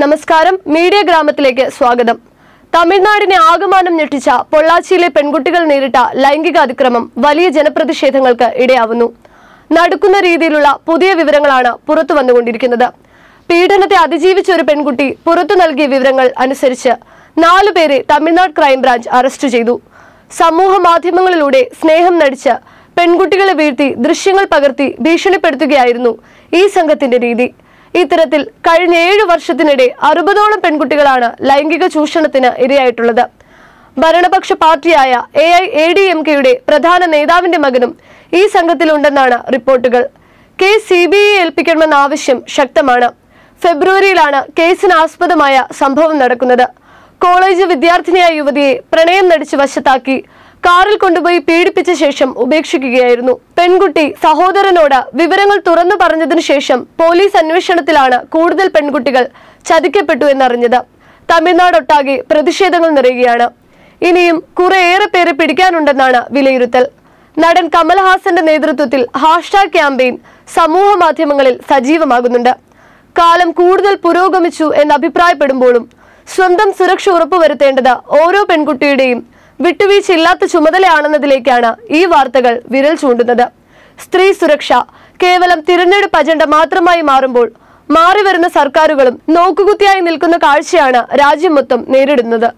നമസ്കാരം. മീഡിയ ഗ്രാമത്തിലേക്ക് സ്വാഗതം. തമിഴ്നാടിനെ ആകമാനം ഞെട്ടിച്ച പൊള്ളാച്ചിയിലെ പെൺകുട്ടികൾ നേരിട്ട ലൈംഗിക അതിക്രമം വലിയ ജനപ്രതിഷേധങ്ങൾക്ക് ഇടയാവുന്നു. നടക്കുന്ന രീതിയിലുള്ള പുതിയ വിവരങ്ങളാണ് പുറത്തു വന്നുകൊണ്ടിരിക്കുന്നത്. പീഡനത്തെ അതിജീവിച്ച ഒരു പെൺകുട്ടി പുറത്തു നൽകിയ വിവരങ്ങൾ അനുസരിച്ച് നാലു പേരെ തമിഴ്നാട് ക്രൈംബ്രാഞ്ച് അറസ്റ്റ് ചെയ്തു. സമൂഹ മാധ്യമങ്ങളിലൂടെ സ്നേഹം നടിച്ച് പെൺകുട്ടികളെ വീഴ്ത്തി ദൃശ്യങ്ങൾ പകർത്തി ഭീഷണിപ്പെടുത്തുകയായിരുന്നു ഈ സംഘത്തിന്റെ രീതി. ഇത്തരത്തിൽ കഴിഞ്ഞ ഏഴു വർഷത്തിനിടെ അറുപതോളം പെൺകുട്ടികളാണ് ലൈംഗിക ചൂഷണത്തിന് ഇരയായിട്ടുള്ളത്. ഭരണപക്ഷ പാർട്ടിയായ A I A D M കെയുടെ പ്രധാന നേതാവിന്റെ മകനും ഈ സംഘത്തിലുണ്ടെന്നാണ് റിപ്പോർട്ടുകൾ. കേസ് സി ബി ഐ ഏൽപ്പിക്കണമെന്ന ആവശ്യം ശക്തമാണ്. ഫെബ്രുവരിയിലാണ് കേസിന് ആസ്പദമായ സംഭവം നടക്കുന്നത്. കോളേജ് വിദ്യാർത്ഥിനിയായ യുവതിയെ പ്രണയം നടിച്ച് വശത്താക്കി കാറിൽ കൊണ്ടുപോയി പീഡിപ്പിച്ച ശേഷം ഉപേക്ഷിക്കുകയായിരുന്നു. പെൺകുട്ടി സഹോദരനോട് വിവരങ്ങൾ തുറന്നു പറഞ്ഞതിനു ശേഷം പോലീസ് അന്വേഷണത്തിലാണ് കൂടുതൽ പെൺകുട്ടികൾ ചതിക്കപ്പെട്ടു എന്നറിഞ്ഞത്. തമിഴ്നാടൊട്ടാകെ പ്രതിഷേധങ്ങൾ നിറയുകയാണ്. ഇനിയും കുറേയേറെ പേരെ പിടിക്കാനുണ്ടെന്നാണ് വിലയിരുത്തൽ. നടൻ കമൽഹാസന്റെ നേതൃത്വത്തിൽ ഹാഷ്ടാഗ് ക്യാമ്പയിൻ സമൂഹ മാധ്യമങ്ങളിൽ സജീവമാകുന്നുണ്ട്. കാലം കൂടുതൽ പുരോഗമിച്ചു എന്ന് അഭിപ്രായപ്പെടുമ്പോഴും സ്വന്തം സുരക്ഷ ഉറപ്പുവരുത്തേണ്ടത് ഓരോ പെൺകുട്ടിയുടെയും വിട്ടുവീഴ്ചയില്ലാത്ത ചുമതലയാണെന്നതിലേക്കാണ് ഈ വാർത്തകൾ വിരൽ ചൂണ്ടുന്നത്. സ്ത്രീ സുരക്ഷ കേവലം തിരഞ്ഞെടുപ്പ് അജണ്ട മാത്രമായി മാറുമ്പോൾ മാറിവരുന്ന സർക്കാരുകളും നോക്കുകുത്തിയായി നിൽക്കുന്ന കാഴ്ചയാണ് രാജ്യം മൊത്തം നേരിടുന്നത്.